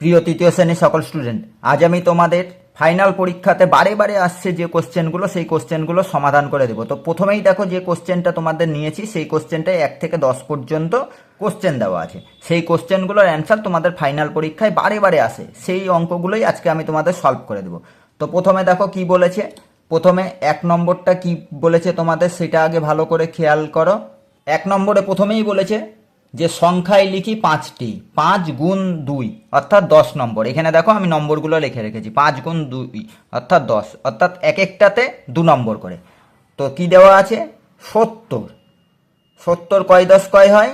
প্রিয় তৃতীয় শ্রেণির সকল স্টুডেন্ট আজ আমি তোমাদের ফাইনাল পরীক্ষাতে বারে বারে আসছে যে কোশ্চেনগুলো সেই কোশ্চেনগুলো সমাধান করে দেবো। তো প্রথমেই দেখো যে কোশ্চেনটা তোমাদের নিয়েছি, সেই কোশ্চেনটায় এক থেকে দশ পর্যন্ত কোশ্চেন দেওয়া আছে। সেই কোশ্চেনগুলোর অ্যান্সার তোমাদের ফাইনাল পরীক্ষায় বারে বারে আসে। সেই অঙ্কগুলোই আজকে আমি তোমাদের সলভ করে দেবো। তো প্রথমে দেখো কি বলেছে? প্রথমে এক নম্বরটা কি বলেছে তোমাদের, সেটা আগে ভালো করে খেয়াল করো। এক নম্বরে প্রথমেই বলেছে যে সংখ্যায় লিখি পাঁচটি, পাঁচ গুণ দুই, অর্থাৎ দশ নম্বর। এখানে দেখো আমি নম্বরগুলো লিখে রেখেছি, পাঁচ গুণ দুই, অর্থাৎ দশ, অর্থাৎ এক একটাতে দু নম্বর করে। তো কি দেওয়া আছে? সত্তর। সত্তর কয় দশ কয় হয়?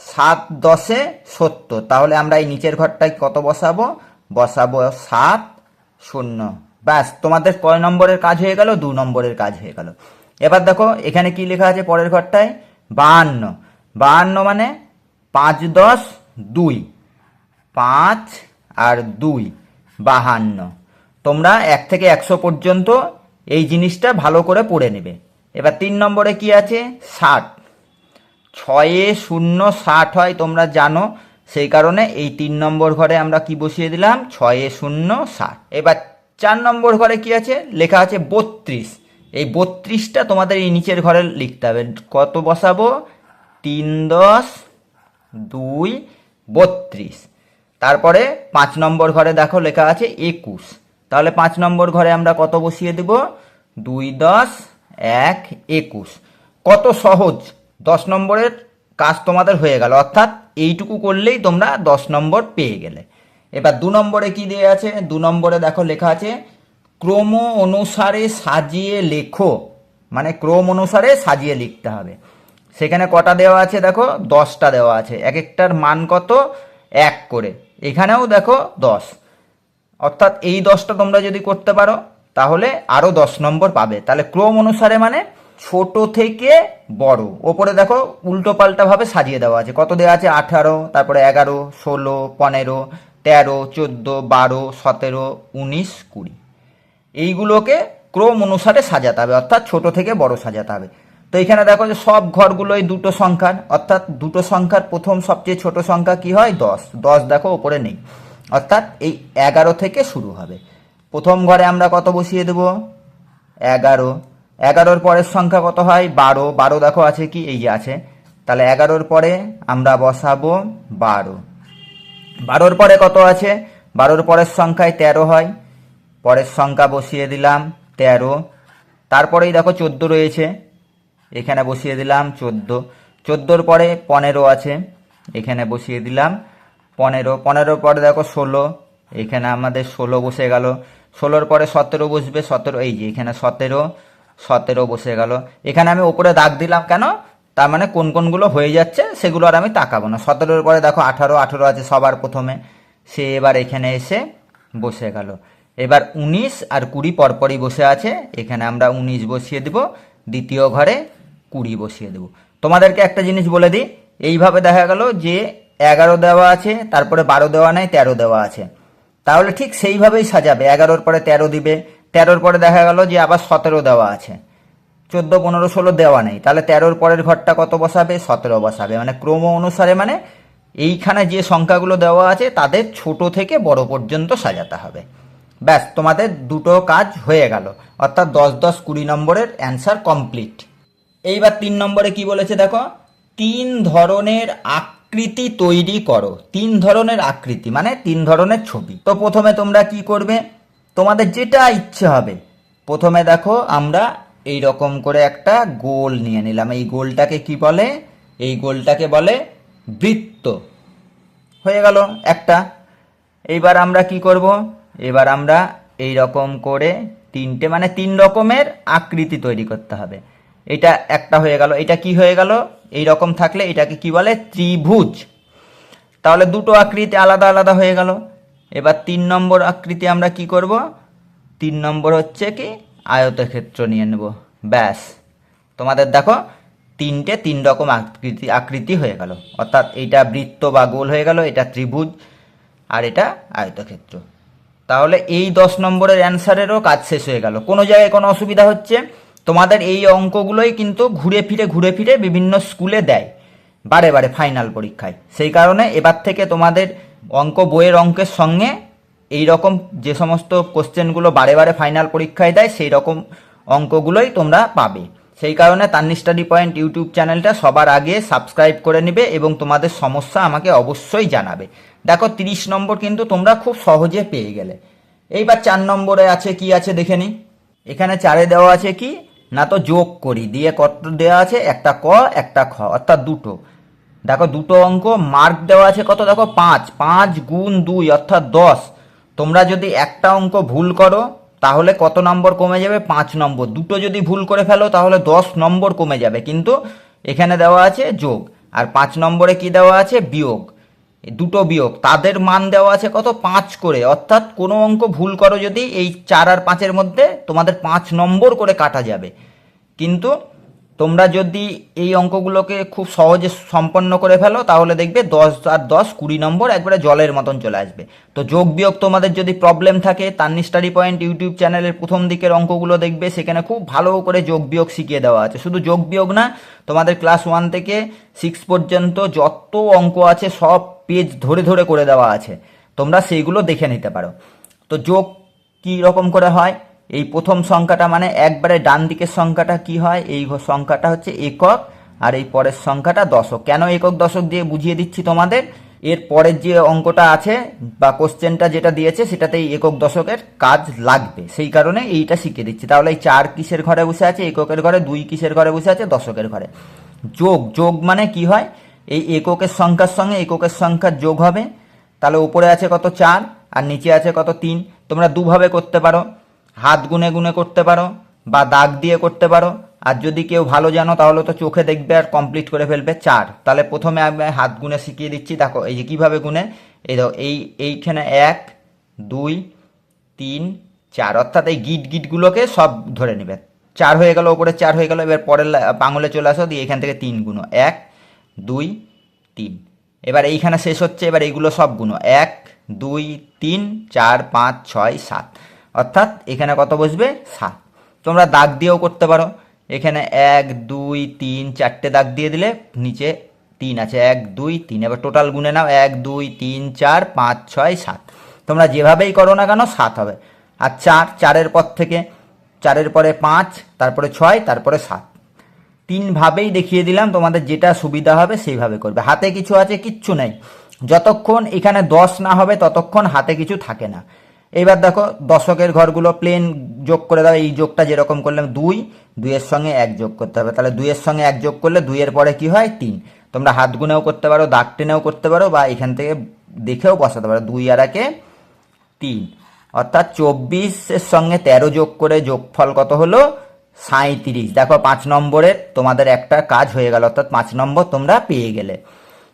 সাত দশে সত্তর। তাহলে আমরা এই নিচের ঘরটায় কত বসাবো? বসাবো সাত শূন্য। ব্যাস, তোমাদের কয় নম্বরের কাজ হয়ে গেল, দু নম্বরের কাজ হয়ে গেল। এবার দেখো, এখানে কি লেখা আছে পরের ঘরটায়? বাহান্ন। বাহান্ন মানে পাঁচ দশ দুই। পাঁচ আর দুই, বাহান্ন। তোমরা এক থেকে একশো পর্যন্ত এই জিনিসটা ভালো করে পড়ে নেবে। এবার তিন নম্বরে কি আছে? ষাট। ছয়ে শূন্য ষাট হয়, তোমরা জানো। সেই কারণে এই তিন নম্বর ঘরে আমরা কি বসিয়ে দিলাম? ছয়ে শূন্য ষাট। এবার চার নম্বর ঘরে কি আছে? লেখা আছে বত্রিশ। এই বত্রিশটা তোমাদের এই নিচের ঘরে লিখতে হবে। কত বসাবো? তিন দশ দুই, বত্রিশ। তারপরে পাঁচ নম্বর ঘরে দেখো লেখা আছে একুশ। তাহলে পাঁচ নম্বর ঘরে আমরা কত বসিয়ে দেব? দুই, দশ, এক, একুশ। কত সহজ। দশ নম্বরের কাজ তোমাদের হয়ে গেল। অর্থাৎ এইটুকু করলেই তোমরা দশ নম্বর পেয়ে গেলে। এবার দু নম্বরে কি দিয়ে আছে? দু নম্বরে দেখো লেখা আছে, ক্রম অনুসারে সাজিয়ে লেখো। মানে ক্রম অনুসারে সাজিয়ে লিখতে হবে। সেখানে কটা দেওয়া আছে দেখো? দশটা দেওয়া আছে। এক একটার মান কত? এক করে। এখানেও দেখো দশ। অর্থাৎ এই দশটা তোমরা যদি করতে পারো, তাহলে আরও দশ নম্বর পাবে। তাহলে ক্রম অনুসারে মানে ছোট থেকে বড়। ওপরে দেখো উল্টো পাল্টা ভাবে সাজিয়ে দেওয়া আছে। কত দেওয়া আছে? আঠারো, তারপরে এগারো, ষোলো, পনেরো, তেরো, চোদ্দ, বারো, সতেরো, উনিশ, কুড়ি। এইগুলোকে ক্রম অনুসারে সাজাতে হবে। অর্থাৎ ছোট থেকে বড় সাজাতে হবে। তো এখানে দেখো যে সব ঘরগুলোই দুটো সংখ্যার, অর্থাৎ দুটো সংখ্যার প্রথম সবচেয়ে ছোট সংখ্যা কি হয়? দশ। দশ দেখো ওপরে নেই। অর্থাৎ এই এগারো থেকে শুরু হবে। প্রথম ঘরে আমরা কত বসিয়ে দেব? এগারো। এগারোর পরের সংখ্যা কত হয়? বারো। বারো দেখো আছে কি? এই যে আছে। তাহলে এগারোর পরে আমরা বসাবো বারো। বারোর পরে কত আছে? বারোর পরের সংখ্যায় তেরো হয়। পরের সংখ্যা বসিয়ে দিলাম তেরো। তারপরেই দেখো চোদ্দ রয়েছে। এখানে বসিয়ে দিলাম চোদ্দ। চোদ্দোর পরে পনেরো আছে। এখানে বসিয়ে দিলাম পনেরো। পনেরোর পরে দেখো ষোলো। এখানে আমাদের ষোলো বসে গেল। ষোলোর পরে সতেরো বসবে। সতেরো, এই যে এখানে সতেরো। সতেরো বসে গেল। এখানে আমি ওপরে দাগ দিলাম কেন? তার মানে কোন কোনগুলো হয়ে যাচ্ছে সেগুলো আর আমি তাকাবো না। সতেরোর পরে দেখো আঠারো আঠারো আছে সবার প্রথমে। সে এবার এখানে এসে বসে গেল। এবার উনিশ আর কুড়ি পরপরই বসে আছে। এখানে আমরা উনিশ বসিয়ে দেব। দ্বিতীয় ঘরে কুড়ি বসিয়ে দেব। তোমাদেরকে একটা জিনিস বলে দিই, এইভাবে দেখা গেল যে এগারো দেওয়া আছে, তারপরে বারো দেওয়া নেই, তেরো দেওয়া আছে। তাহলে ঠিক সেইভাবেই সাজাবে, এগারোর পরে তেরো দিবে, তেরোর পরে দেখা গেল যে আবার সতেরো দেওয়া আছে। চোদ্দ, পনেরো, ষোলো দেওয়া নেই, তাহলে তেরোর পরের ঘরটা কত বসাবে? সতেরো বসাবে। মানে ক্রম অনুসারে মানে এইখানে যে সংখ্যাগুলো দেওয়া আছে, তাদের ছোট থেকে বড় পর্যন্ত সাজাতে হবে। ব্যাস, তোমাদের দুটো কাজ হয়ে গেল। অর্থাৎ দশ দশ কুড়ি নম্বরের অ্যান্সার কমপ্লিট এইবার তিন নম্বরে কি বলেছে দেখো? তিন ধরনের আকৃতি তৈরি করো। তিন ধরনের আকৃতি মানে তিন ধরনের ছবি। তো প্রথমে তোমরা কি করবে? তোমাদের যেটা ইচ্ছে হবে। প্রথমে দেখো, আমরা এই রকম করে একটা গোল নিয়ে নিলাম। এই গোলটাকে কি বলে? এই গোলটাকে বলে বৃত্ত। হয়ে গেল একটা। এইবার আমরা কি করব? এবার আমরা এই রকম করে তিনটে মানে তিন রকমের আকৃতি তৈরি করতে হবে। এটা একটা হয়ে গেল। এটা কি হয়ে গেল? এই রকম থাকলে এটাকে কি বলে? ত্রিভুজ। তাহলে দুটো আকৃতি আলাদা আলাদা হয়ে গেল। এবার তিন নম্বর আকৃতি আমরা কি করব? তিন নম্বর হচ্ছে কি? আয়তক্ষেত্র নিয়ে নেব। ব্যাস। তোমাদের দেখো, তিনটে তিন রকম আকৃতি আকৃতি হয়ে গেল। অর্থাৎ এইটা বৃত্ত বা গোল হয়ে গেল, এটা ত্রিভুজ আর এটা আয়তক্ষেত্র। তাহলে এই দশ নম্বরের অ্যান্সারেরও কাজ শেষ হয়ে গেল। কোনো জায়গায় কোনো অসুবিধা হচ্ছে? তোমাদের এই অঙ্কগুলোই কিন্তু ঘুরে ফিরে ঘুরে ফিরে বিভিন্ন স্কুলে দেয়, বারে বারে ফাইনাল পরীক্ষায়। সেই কারণে এবার থেকে তোমাদের অঙ্ক, বইয়ের অঙ্কের সঙ্গে এই রকম যে সমস্ত কোশ্চেনগুলো বারে বারে ফাইনাল পরীক্ষায় দেয়, সেই রকম অঙ্কগুলোই তোমরা পাবে। সেই কারণে তান্নি স্টাডি পয়েন্ট ইউটিউব চ্যানেলটা সবার আগে সাবস্ক্রাইব করে নেবে এবং তোমাদের সমস্যা আমাকে অবশ্যই জানাবে। দেখো, তিরিশ নম্বর কিন্তু তোমরা খুব সহজে পেয়ে গেলে। এইবার চার নম্বরে আছে, কি আছে দেখে নি এখানে চারে দেওয়া আছে কি? না তো যোগ করি, দিয়ে কত দেওয়া আছে? একটা ক, একটা খ, অর্থাৎ দুটো। দেখো, দুটো অঙ্ক মার্ক দেওয়া আছে কত? দেখো, পাঁচ। পাঁচ গুণ দুই, অর্থাৎ দশ। তোমরা যদি একটা অঙ্ক ভুল করো, তাহলে কত নম্বর কমে যাবে? পাঁচ নম্বর। দুটো যদি ভুল করে ফেলো, তাহলে দশ নম্বর কমে যাবে। কিন্তু এখানে দেওয়া আছে যোগ। আর পাঁচ নম্বরে কি দেওয়া আছে? বিয়োগ। দুটো বিয়োগ। তাদের মান দেওয়া আছে কত? পাঁচ করে। অর্থাৎ কোনো অঙ্ক ভুল করো যদি এই চার আর পাঁচের মধ্যে তোমাদের পাঁচ নম্বর করে কাটা যাবে। কিন্তু তোমরা যদি এই অঙ্কগুলোকে খুব সহজে সম্পন্ন করে ফেলো, তাহলে দেখবে দশ আর দশ কুড়ি নম্বর একবারে জলের মতন চলে আসবে। তো যোগ বিয়োগ তোমাদের যদি প্রবলেম থাকে তান্নি স্টাডি পয়েন্ট ইউটিউব চ্যানেলের প্রথম দিকের অঙ্কগুলো দেখবে, সেখানে খুব ভালো করে যোগ বিয়োগ শিখিয়ে দেওয়া আছে। শুধু যোগ বিয়োগ না, তোমাদের ক্লাস ওয়ান থেকে সিক্স পর্যন্ত যত অঙ্ক আছে, সব পেজ ধরে ধরে করে দেওয়া আছে। তোমরা সেইগুলো দেখে নিতে পারো। তো যোগ কী রকম করে হয়? এই প্রথম সংখ্যাটা মানে একবারে ডান দিকের সংখ্যাটা কি হয়? এই সংখ্যাটা হচ্ছে একক, আর এই পরের সংখ্যাটা দশক। কেন একক দশক দিয়ে বুঝিয়ে দিচ্ছি তোমাদের? এর পরের যে অঙ্কটা আছে বা কোশ্চেনটা যেটা দিয়েছে সেটাতে এই একক দশকের কাজ লাগবে। সেই কারণে এইটা শিখিয়ে দিচ্ছি। তাহলে এই চার কিসের ঘরে বসে আছে? এককের ঘরে, দুই কিসের ঘরে বসে আছে? দশকের ঘরে। যোগ যোগ মানে কি হয়? এই এককের সংখ্যার সঙ্গে এককের সংখ্যার যোগ হবে। তাহলে উপরে আছে কত চার, আর নিচে আছে কত তিন। তোমরা দুভাবে করতে পারো। হাত গুনে গুনে করতে পারো, বা দাগ দিয়ে করতে পারো। আর যদি কেউ ভালো জানো, তাহলে তো চোখে দেখবে আর কমপ্লিট করে ফেলবে চার। তাহলে প্রথমে আমি হাত গুনে শিখিয়ে দিচ্ছি। দেখো, এই যে কীভাবে গুনে, এই দেখো, এই, এইখানে এক, দুই, তিন, চার। অর্থাৎ এই গিট গিটগুলোকে সব ধরে নেবে। চার হয়ে গেল ওপরে চার হয়ে গেল, এবার পরের লা- আঙুলে চলে আসো, দিয়ে এখান থেকে তিন গুণ এক দুই, তিন। এবার এইখানে শেষ হচ্ছে, এবার এইগুলো সব গুণ। এক, দুই, তিন, চার, পাঁচ, ছয়, সাত। অর্থাৎ এখানে কত বসবে? সাত। তোমরা দাগ দিয়েও করতে পারো। এখানে এক, দুই, তিন, চারটে দাগ দিয়ে দিলে নিচে তিন আছে। এক, দুই, তিন। এবার টোটাল গুনে নাও। এক, দুই, তিন, চার, পাঁচ, ছয়, সাত। তোমরা যেভাবেই করো না কেন, সাত হবে। আর চার, চারের পর থেকে, চারের পরে পাঁচ, তারপরে ছয়, তারপরে সাত। তিনভাবেই দেখিয়ে দিলাম, তোমাদের যেটা সুবিধা হবে সেইভাবে করবে। হাতে কিছু আছে, কিচ্ছু নেই। যতক্ষণ এখানে দশ না হবে, ততক্ষণ হাতে কিছু থাকে না। এবার দেখো, দশকের ঘরগুলো প্লেন যোগ করে দাও, এই যোগটা যেরকম করলাম, দুই, দুইয়ের সঙ্গে এক যোগ করতে হবে। তাহলে দুইয়ের সঙ্গে এক যোগ করলে দুইয়ের পরে কি হয়? তিন। তোমরা হাত গুনেও করতে পারো, দাগ টেনেও করতে পারো, বা এখান থেকে দেখেও বসাতে পারো। দুই আর একে তিন। অর্থাৎ চব্বিশের সঙ্গে তেরো যোগ করে যোগফল কত হলো? সাঁইত্রিশ। দেখো, পাঁচ নম্বরের তোমাদের একটা কাজ হয়ে গেল, অর্থাৎ পাঁচ নম্বর তোমরা পেয়ে গেলে।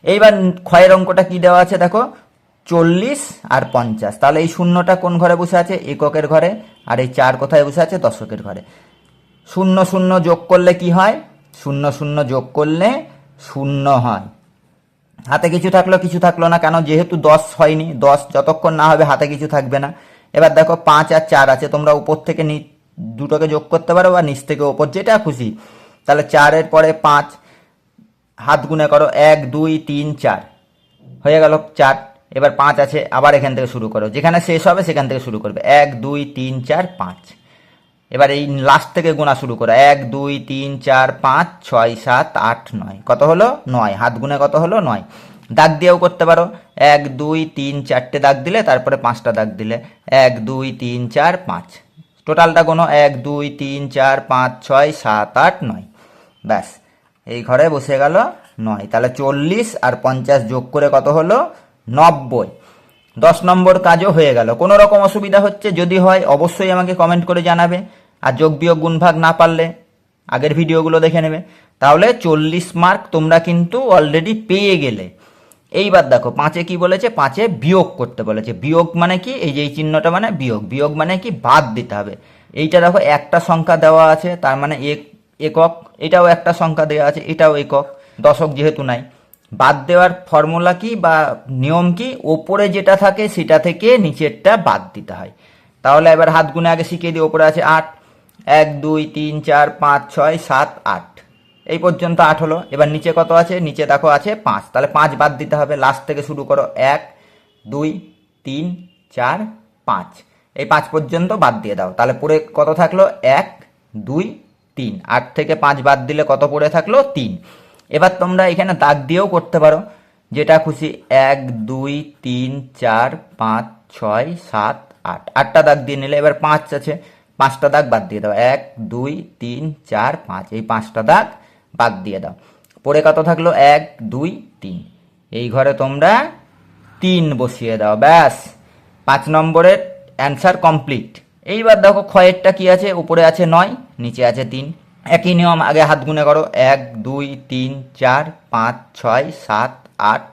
এইবার ক্ষয়ের অঙ্কটা কি দেওয়া আছে দেখো? চল্লিশ আর পঞ্চাশ। তাহলে এই শূন্যটা কোন ঘরে বসে আছে? এককের ঘরে। আর এই চার কোথায় বসে আছে? দশকের ঘরে। শূন্য শূন্য যোগ করলে কি হয়? শূন্য শূন্য যোগ করলে শূন্য হয়। হাতে কিছু থাকল কিছু থাকল না কেন? যেহেতু দশ হয়নি, দশ যতক্ষণ না হবে, হাতে কিছু থাকবে না। এবার দেখো, পাঁচ আর চার আছে, তোমরা উপর থেকে দুটোকে যোগ করতে পারো বা নিচ থেকে ওপর যেটা খুশি। তাহলে চারের পরে পাঁচ, হাত গুনে করো, এক, দুই, তিন, চার। হয়ে গেল চার। এবার পাঁচ আছে, আবার এখান থেকে শুরু করো। যেখানে শেষ হবে, সেখান থেকে শুরু করবে। এক, দুই, তিন, চার, পাঁচ। এবার এই লাস্ট থেকে গোনা শুরু করো। এক, দুই, তিন, চার, পাঁচ, ছয়, সাত, আট, নয়। কত হলো? নয়। হাত গুনে কত হলো? নয়। দাগ দিয়েও করতে পারো। এক, দুই, তিন, চারটে দাগ দিলে, তারপরে পাঁচটা দাগ দিলে। এক, দুই, তিন, চার, পাঁচ। টোটালটা কোনো এক, দুই, তিন, চার, পাঁচ, ছয়, সাত, আট, নয়। ব্যাস, এই ঘরে বসে গেল নয়। তাহলে চল্লিশ আর পঞ্চাশ যোগ করে কত হলো? নব্বই। দশ নম্বর কাজও হয়ে গেল। কোনো রকম অসুবিধা হচ্ছে? যদি হয়, অবশ্যই আমাকে কমেন্ট করে জানাবে। আর যোগ বিয়োগ গুণভাগ না পারলে আগের ভিডিওগুলো দেখে নেবে। তাহলে চল্লিশ মার্ক তোমরা কিন্তু অলরেডি পেয়ে গেলে। এইবার দেখো, পাঁচে কি বলেছে? পাঁচে বিয়োগ করতে বলেছে। বিয়োগ মানে কি? এই যে এই চিহ্নটা মানে বিয়োগ। বিয়োগ মানে কি? বাদ দিতে হবে। এইটা দেখো, একটা সংখ্যা দেওয়া আছে, তার মানে এক, একক। এটাও একটা সংখ্যা দেওয়া আছে, এটাও একক। দশক যেহেতু নাই। বাদ দেওয়ার ফর্মুলা কি বা নিয়ম কি? ওপরে যেটা থাকে, সেটা থেকে নিচেরটা বাদ দিতে হয়। তাহলে এবার হাত গুনে আগে শিখিয়ে দিই, ওপরে আছে আট। এক, দুই, তিন, চার, পাঁচ, ছয়, সাত, আট। এই পর্যন্ত আট হলো। এবার নিচে কত আছে? নিচে দেখো আছে পাঁচ। তাহলে পাঁচ বাদ দিতে হবে। লাস্ট থেকে শুরু করো। এক, দুই, তিন, চার, পাঁচ। এই পাঁচ পর্যন্ত বাদ দিয়ে দাও। তাহলে পড়ে কত থাকল? এক, দুই, তিন। আট থেকে পাঁচ বাদ দিলে কত পড়ে থাকল? তিন। এবার তোমরা এখানে দাগ দিয়েও করতে পারো। যেটা খুশি এক, দুই, তিন, চার, পাঁচ, ছয়, সাত, আট। আটটা দাগ দিয়ে নিলে এবার পাঁচ আছে। পাঁচটা দাগ বাদ দিয়ে দাও। এক, দুই, তিন, চার, পাঁচ। এই পাঁচটা দাগ বাদ দিয়ে দাও। পরে কত থাকল? এক, দুই, তিন। এই ঘরে তোমরা তিন বসিয়ে দাও। ব্যাস। পাঁচ নম্বরের অ্যান্সার কমপ্লিট এইবার দেখো ক্ষয়েরটা কি আছে? উপরে আছে নয়, নিচে আছে তিন। একই নিয়ম, আগে হাত গুনে করো। এক, দুই, তিন, চার, পাঁচ, ছয়, সাত, আট,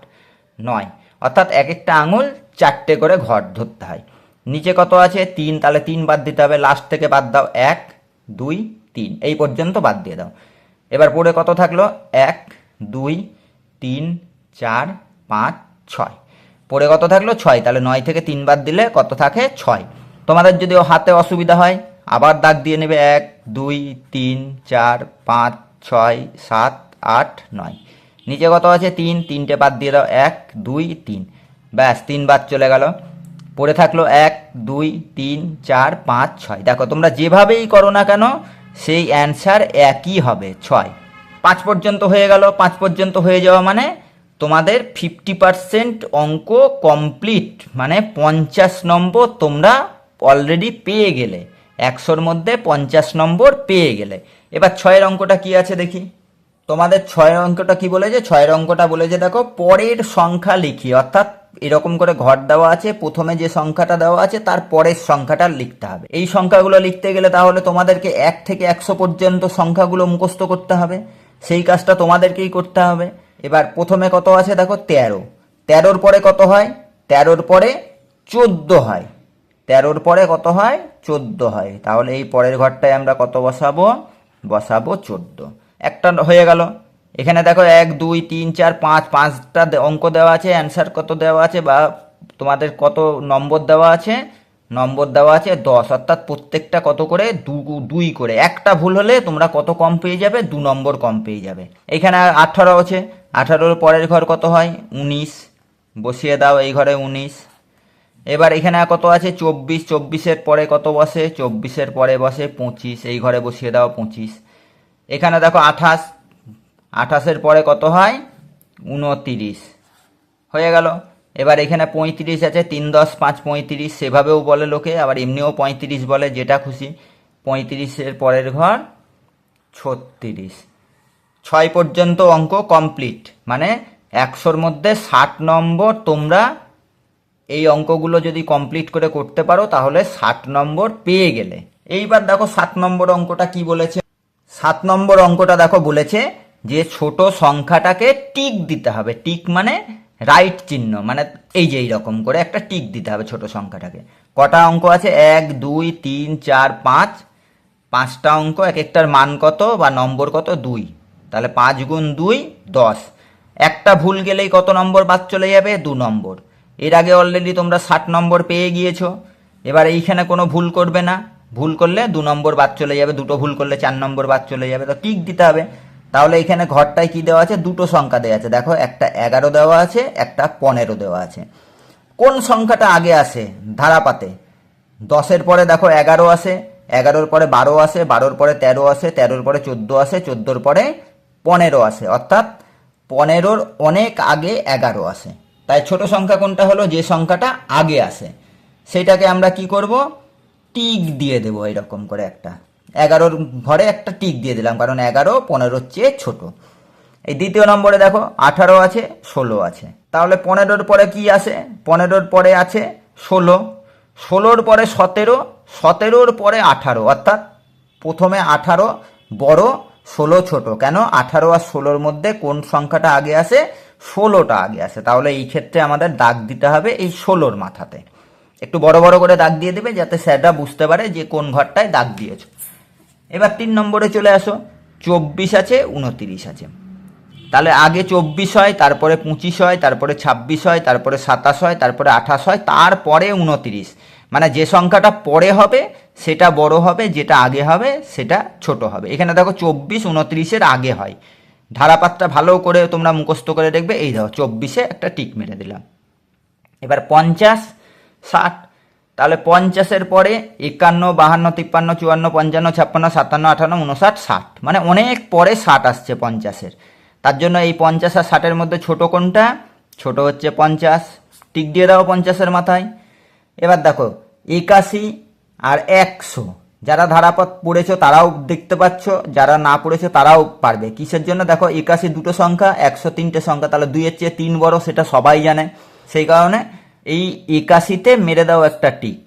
নয়। অর্থাৎ এক একটা আঙুল চারটে করে ঘর ধরতে হয়। নিচে কত আছে? তিন। তাহলে তিন বাদ দিতে হবে। লাস্ট থেকে বাদ দাও। এক, দুই, তিন। এই পর্যন্ত বাদ দিয়ে দাও। এবার পড়ে কত থাকল? এক, দুই, তিন, চার, পাঁচ, ছয়। পড়ে কত থাকল? ছয়। তাহলে নয় থেকে তিন বাদ দিলে কত থাকে? ছয়। তোমাদের যদি হাতে অসুবিধা হয়, আবার দাগ দিয়ে নেবে এক, দুই, তিন, চার, পাঁচ, ছয়, সাত, আট, নয়। নিচে কত আছে? তিন। তিনটে বাদ দিয়ে দাও এক, দুই, তিন। ব্যাস, তিন বাদ চলে গেল। পড়ে থাকল এক, দুই, তিন, চার, পাঁচ, ছয়। দেখো, তোমরা যেভাবেই করো না কেন সেই অ্যান্সার একই হবে, ছয়। পাঁচ পর্যন্ত হয়ে গেল, পাঁচ পর্যন্ত হয়ে যাওয়া মানে তোমাদের ফিফটি পারসেন্ট অঙ্ক কমপ্লিট মানে পঞ্চাশ নম্বর তোমরা অলরেডি পেয়ে গেলে। একশোর মধ্যে পঞ্চাশ নম্বর পেয়ে গেলে। এবার ছয়ের অঙ্কটা কি আছে দেখি। তোমাদের ছয়ের অঙ্কটা কি বলেছে? ছয়ের অঙ্কটা বলেছে, দেখো, পরের সংখ্যা লিখি, অর্থাৎ এরকম করে ঘর দেওয়া আছে, প্রথমে যে সংখ্যাটা দেওয়া আছে, তার পরের সংখ্যাটা লিখতে হবে। এই সংখ্যাগুলো লিখতে গেলে তাহলে তোমাদেরকে এক থেকে একশো পর্যন্ত সংখ্যাগুলো মুখস্থ করতে হবে। সেই কাজটা তোমাদেরকেই করতে হবে। এবার প্রথমে কত আছে? দেখো, তেরো। তেরোর পরে কত হয়? তেরোর পরে চোদ্দ হয়। তেরোর পরে কত হয়? চোদ্দ হয়। তাহলে এই পরের ঘরটায় আমরা কত বসাবো? বসাবো চোদ্দ। একটা হয়ে গেল। এখানে দেখো এক, দুই, তিন, চার, পাঁচ, পাঁচটা অঙ্ক দেওয়া আছে অ্যান্সার কত দেওয়া আছে বা তোমাদের কত নম্বর দেওয়া আছে? নম্বর দেওয়া আছে দশ। অর্থাৎ প্রত্যেকটা কত করে? দু, দুই করে। একটা ভুল হলে তোমরা কত কম পেয়ে যাবে? দু নম্বর কম পেয়ে যাবে। এখানে আঠারো আছে। আঠারোর পরের ঘর কত হয়? উনিশ। বসিয়ে দাও এই ঘরে উনিশ। এবার এখানে কত আছে? চব্বিশ। চব্বিশের পরে কত বসে? চব্বিশের পরে বসে পঁচিশ। এই ঘরে বসিয়ে দাও পঁচিশ। এখানে দেখো আঠাশ। আঠাশের পরে কত হয়? উনতিরিশ। হয়ে গেল। এবার এখানে পঁয়ত্রিশ আছে, তিন দশ পাঁচ পঁয়ত্রিশ, সেভাবেও বলে লোকে, আবার এমনিও পঁয়ত্রিশ বলে যেটা খুশি। পঁয়ত্রিশের পরের ঘর ছত্রিশ। ছয় পর্যন্ত অঙ্ক কমপ্লিট। মানে একশোর মধ্যে ষাট নম্বর তোমরা এই অঙ্কগুলো যদি কমপ্লিট করে করতে পারো, তাহলে ষাট নম্বর পেয়ে গেলে। এইবার দেখো সাত নম্বর অঙ্কটা কি বলেছে? সাত নম্বর অঙ্কটা দেখো বলেছে যে ছোট সংখ্যাটাকে টিক দিতে হবে। টিক মানে রাইট চিহ্ন মানে এই যে এইরকম করে একটা টিক দিতে হবে ছোট সংখ্যাটাকে। কটা অঙ্ক আছে? এক, দুই, তিন, চার, পাঁচ। পাঁচটা অঙ্ক, এক একটার মান কত বা নম্বর কত? দুই। তাহলে পাঁচ গুণ দুই, দশ। একটা ভুল গেলেই কত নম্বর বাদ চলে যাবে? দু নম্বর। এর আগে অলরেডি তোমরা ষাট নম্বর পেয়ে গিয়েছো। এবার এইখানে কোনো ভুল করবে না। ভুল করলে দু নম্বর বাদ চলে যাবে, দুটো ভুল করলে চার নম্বর বাদ চলে যাবে। তো টিক দিতে হবে। তাহলে এখানে ঘরটায় কি দেওয়া আছে? দুটো সংখ্যা দেওয়া আছে। দেখো, একটা এগারো দেওয়া আছে, একটা পনেরো দেওয়া আছে। কোন সংখ্যাটা আগে আসে? ধারাপাতে। দশের পরে দেখো এগারো আসে, এগারোর পরে বারো আসে, বারোর পরে তেরো আসে, তেরোর পরে চোদ্দ আসে, চোদ্দোর পরে পনেরো আসে। অর্থাৎ পনেরোর অনেক আগে এগারো আসে। তাই ছোট সংখ্যা কোনটা হলো? যে সংখ্যাটা আগে আসে। সেটাকে আমরা কি করব? টিক দিয়ে দেবো এরকম করে একটা। এগারোর ঘরে একটা টিক দিয়ে দিলাম, কারণ এগারো পনেরোর চেয়ে ছোট। এই দ্বিতীয় নম্বরে দেখো, আঠারো আছে, ষোলো আছে। তাহলে পনেরোর পরে কি আসে? পনেরোর পরে আছে ষোলো। ষোলোর পরে সতেরো, সতেরোর পরে আঠারো। অর্থাৎ প্রথমে আঠারো, বড়, ষোলো, ছোট। কেন? আঠারো আর ষোলোর মধ্যে কোন সংখ্যাটা আগে আসে? ষোলোটা আগে আসে। তাহলে এই ক্ষেত্রে আমাদের দাগ দিতে হবে এই ষোলোর মাথাতে। একটু বড় বড় করে দাগ দিয়ে দেবে যাতে স্যাররা বুঝতে পারে যে কোন ঘরটায় দাগ দিয়েছ। এবার তিন নম্বরে চলে আসো। চব্বিশ আছে, উনতিরিশ আছে। তাহলে আগে চব্বিশ হয়, তারপরে পঁচিশ হয়, তারপরে ছাব্বিশ হয়, তারপরে সাতাশ হয়, তারপরে আঠাশ হয়, তারপরে উনতিরিশ। মানে যে সংখ্যাটা পরে হবে, সেটা বড় হবে, যেটা আগে হবে, সেটা ছোট হবে। এখানে দেখো চব্বিশ, উনত্রিশের আগে হয়। ধারাপাতটা ভালো করে তোমরা মুখস্থ করে দেখবে। এই দেখো, চব্বিশে একটা টিক মেরে দিলাম। এবার পঞ্চাশ ষাট। তাহলে পঞ্চাশের পরে একান্ন, বাহান্ন, তিপ্পান্ন, চুয়ান্ন, পঞ্চান্ন, ছাপ্পান্ন, সাতান্ন আটান্ন উনষাট ষাট। মানে অনেক পরে ষাট আসছে পঞ্চাশের। তার জন্য এই পঞ্চাশ আর ষাটের মধ্যে ছোট কোনটা? ছোট হচ্ছে পঞ্চাশ। টিক দিয়ে দাও পঞ্চাশের মাথায়। এবার দেখো, একাশি আর একশো। যারা ধারাপথ পড়েছো তারাও দেখতে পাচ্ছ, যারা না পড়েছো তারাও পারবে। কিসের জন্য? দেখো, একাশি দুটো সংখ্যা, একশো তিনটে সংখ্যা। তাহলে দুইয়ের চেয়ে তিন বড়, সেটা সবাই জানে। সেই কারণে এই একাশিতে মেরে দাও একটা টিক।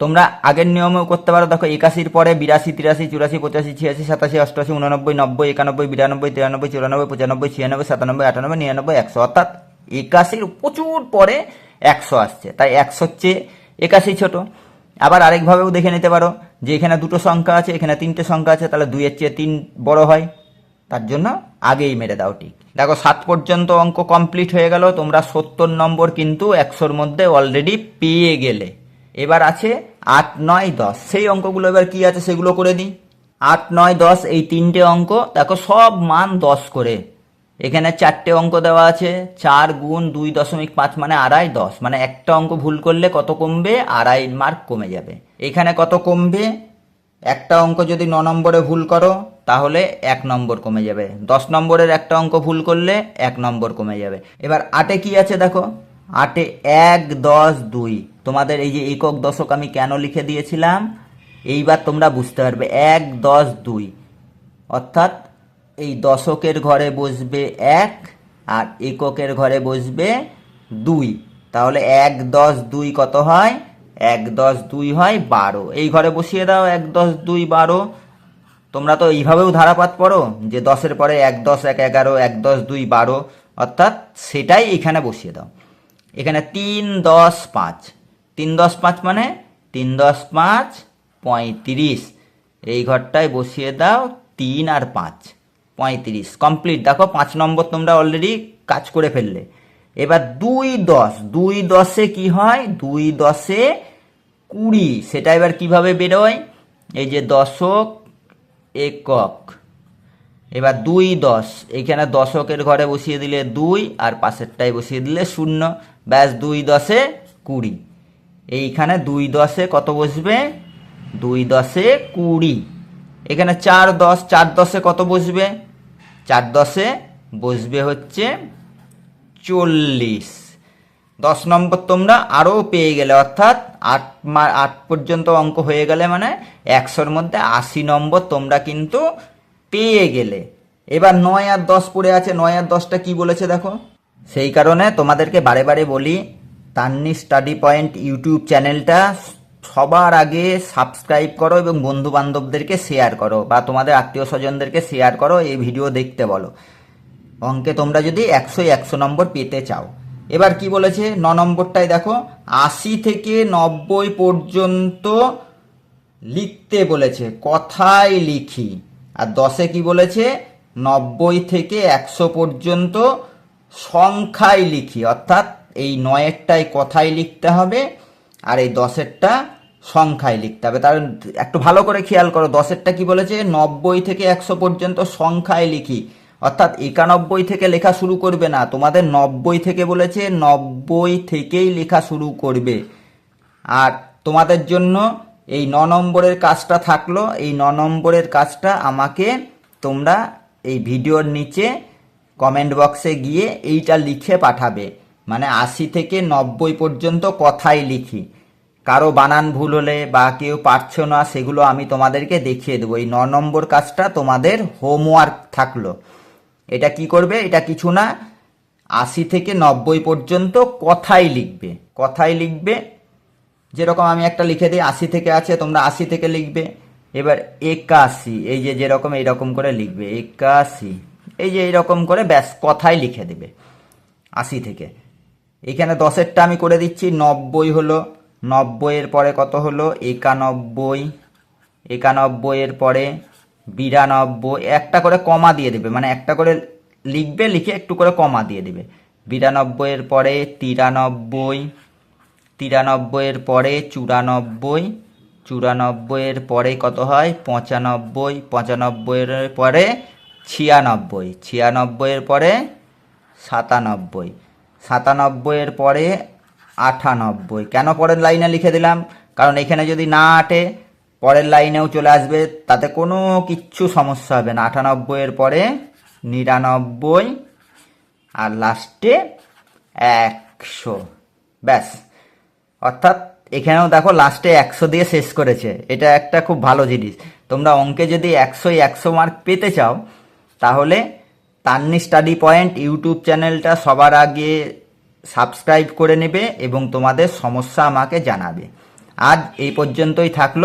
তোমরা আগের নিয়মেও করতে পারো। দেখো, একাশির পরে বিরাশি, তিরাশি, চুরাশি, পঁচাশি, ছিয়াশি, সাতাশি, অষ্টআশি, উননব্বই, নব্বই, একানব্বই, বিরানব্বই, তিরানব্বই, চুরানব্বই, পঁচানব্বই, ছিয়ানব্বই, সাতানব্বই, আটানব্বই, নিরানব্বই, একশো। অর্থাৎ একাশির প্রচুর পরে একশো আসছে। তাই একশোর চেয়ে একাশি ছোট। আবার আরেকভাবেও দেখে নিতে পারো যে এখানে দুটো সংখ্যা আছে, এখানে তিনটে সংখ্যা আছে, তাহলে দুইয়ের চেয়ে তিন বড় হয়। তার জন্য আগেই মেরে দাও ঠিক। দেখো, সাত পর্যন্ত অঙ্ক কমপ্লিট হয়ে গেল, তোমরা সত্তর নম্বর কিন্তু একশোর মধ্যে অলরেডি পেয়ে গেলে। এবার আছে আট, নয়, দশ। সেই অঙ্কগুলো এবার কি আছে সেগুলো করে দিই। আট, নয়, দশ, এই তিনটে অঙ্ক, দেখো, সব মান দশ করে। এখানে চারটে অঙ্ক দেওয়া আছে, চার গুণ দুই দশমিক পাঁচ মানে আড়াই, দশ। মানে একটা অঙ্ক ভুল করলে কত কমবে? আড়াই মার্ক কমে যাবে। এখানে কত কমবে? একটা অঙ্ক যদি ন নম্বরে ভুল করো, তাহলে এক নম্বর কমে যাবে। দশ নম্বরের একটা অঙ্ক ভুল করলে এক নম্বর কমে যাবে। এবার আটে কি আছে দেখো? আটে এক, দশ, দুই। তোমাদের এই যে একক দশক আমি কেন লিখে দিয়েছিলাম? এইবার তোমরা বুঝতে পারবে। এক, দশ, দুই। অর্থাৎ এই দশকের ঘরে বসবে এক আর এককের ঘরে বসবে দুই। তাহলে এক, দশ, দুই কত হয়? এক দশ দুই হয় বারো। এই ঘরে বসিয়ে দাও, এক দশ দুই বারো। তোমরা তো এইভাবেও ধারাপাত পড়ো যে দশের পরে এক দশ, এক এগারো, এক দশ দুই বারো। অর্থাৎ সেটাই এখানে বসিয়ে দাও। এখানে তিন দশ পাঁচ। তিন দশ পাঁচ মানে তিন দশ পাঁচ পঁয়ত্রিশ। এই ঘরটায় বসিয়ে দাও তিন আর পাঁচ। পঁয়ত্রিশ। কমপ্লিট। দেখো পাঁচ নম্বর তোমরা অলরেডি কাজ করে ফেললে। এবার দুই দশ, দুই দশে কি হয়? দুই দশে কুড়ি। সেটা এবার কীভাবে বেরোয়? এই যে দশক একক। এবার দুই দশ। এইখানে দশকের ঘরে বসিয়ে দিলে দুই আর পাশেরটায় বসিয়ে দিলে শূন্য। ব্যাস দুই দশে কুড়ি। এইখানে দুই দশে কত বসবে? দুই দশে কুড়ি। এখানে চার দশ, চার দশে কত বসবে? চার দশে বসবে হচ্ছে চল্লিশ। দশ নম্বর তোমরা আরও পেয়ে গেলে, অর্থাৎ আট মা, আট পর্যন্ত অঙ্ক হয়ে গেলে মানে একশোর মধ্যে আশি নম্বর তোমরা কিন্তু পেয়ে গেলে। এবার নয় আর দশ পড়ে আছে, নয় আর দশটা কি বলেছে দেখো? সেই কারণে তোমাদেরকে বারে বারে বলি, তান্নি স্টাডি পয়েন্ট ইউটিউব চ্যানেলটা সবার আগে সাবস্ক্রাইব করো এবং বন্ধু বান্ধবদেরকে শেয়ার করো বা তোমাদের আত্মীয় স্বজনদেরকে শেয়ার করো, এই ভিডিও দেখতে বলো। অঙ্কে তোমরা যদি একশো একশো নম্বর পেতে চাও। এবার কি বলেছে? ন নম্বরটায় দেখো, আশি থেকে নব্বই পর্যন্ত লিখতে বলেছে কথায় লিখি। আর দশে কি বলেছে? নব্বই থেকে একশো পর্যন্ত সংখ্যায় লিখি। অর্থাৎ এই নয়েরটায় কথায় লিখতে হবে, আর এই দশেরটা সংখ্যায় লিখতে হবে। তার একটু ভালো করে খেয়াল করো, দশেরটা কি বলেছে? নব্বই থেকে একশো পর্যন্ত সংখ্যায় লিখি। অর্থাৎ একানব্বই থেকে লেখা শুরু করবে না, তোমাদের নব্বই থেকে বলেছে, নব্বই থেকেই লেখা শুরু করবে। আর তোমাদের জন্য এই ন নম্বরের কাজটা থাকল, এই ন নম্বরের কাজটা আমাকে তোমরা এই ভিডিওর নিচে কমেন্ট বক্সে গিয়ে এইটা লিখে পাঠাবে। মানে আশি থেকে নব্বই পর্যন্ত কথাই লিখি। কারও বানান ভুল হলে বা কেউ পারছ না, সেগুলো আমি তোমাদেরকে দেখিয়ে দেবো। এই ন নম্বর কাজটা তোমাদের হোমওয়ার্ক থাকল। এটা কি করবে? এটা কিছু না। আশি থেকে নব্বই পর্যন্ত কথাই লিখবে। কথাই লিখবে। যেরকম আমি একটা লিখে দিই, আশি থেকে আছে, তোমরা আশি থেকে লিখবে। এবার একাশি, এই যে যেরকম এইরকম করে লিখবে, একাশি, এই যে এইরকম করে ব্যাস কথাই লিখে দেবে আশি থেকে। এখানে দশেরটা আমি করে দিচ্ছি, নব্বই হলো, নব্বইয়ের পরে কত হলো? একানব্বই, একানব্বইয়ের পরে বিরানব্বই, একটা করে কমা দিয়ে দেবে মানে একটা করে লিখবে, লিখে একটু করে কমা দিয়ে দেবে। বিরানব্বইয়ের পরে তিরানব্বই তিরানব্বইয়ের পরে চুরানব্বই চুরানব্বইয়ের পরে কত হয়? পঁচানব্বই পঁচানব্বইয়ের পরে ছিয়ানব্বই ছিয়ানব্বইয়ের পরে সাতানব্বই সাতানব্বইয়ের পরে আটানব্বই। কেন পরের লাইনে লিখে দিলাম? কারণ এখানে যদি না আটে পরের লাইনেও চলে আসবে, তাতে কোনো কিচ্ছু সমস্যা হবে না। আটানব্বইয়ের পরে নিরানব্বই, আর লাস্টে একশো। ব্যাস। অর্থাৎ এখানেও দেখো লাস্টে একশো দিয়ে শেষ করেছে। এটা একটা খুব ভালো জিনিস। তোমরা অঙ্কে যদি একশোই একশো মার্ক পেতে চাও, তাহলে তান্নি স্টাডি পয়েন্ট ইউটিউব চ্যানেলটা সবার আগে সাবস্ক্রাইব করে নেবে এবং তোমাদের সমস্যা আমাকে জানাবে। আজ এই পর্যন্তই থাকল।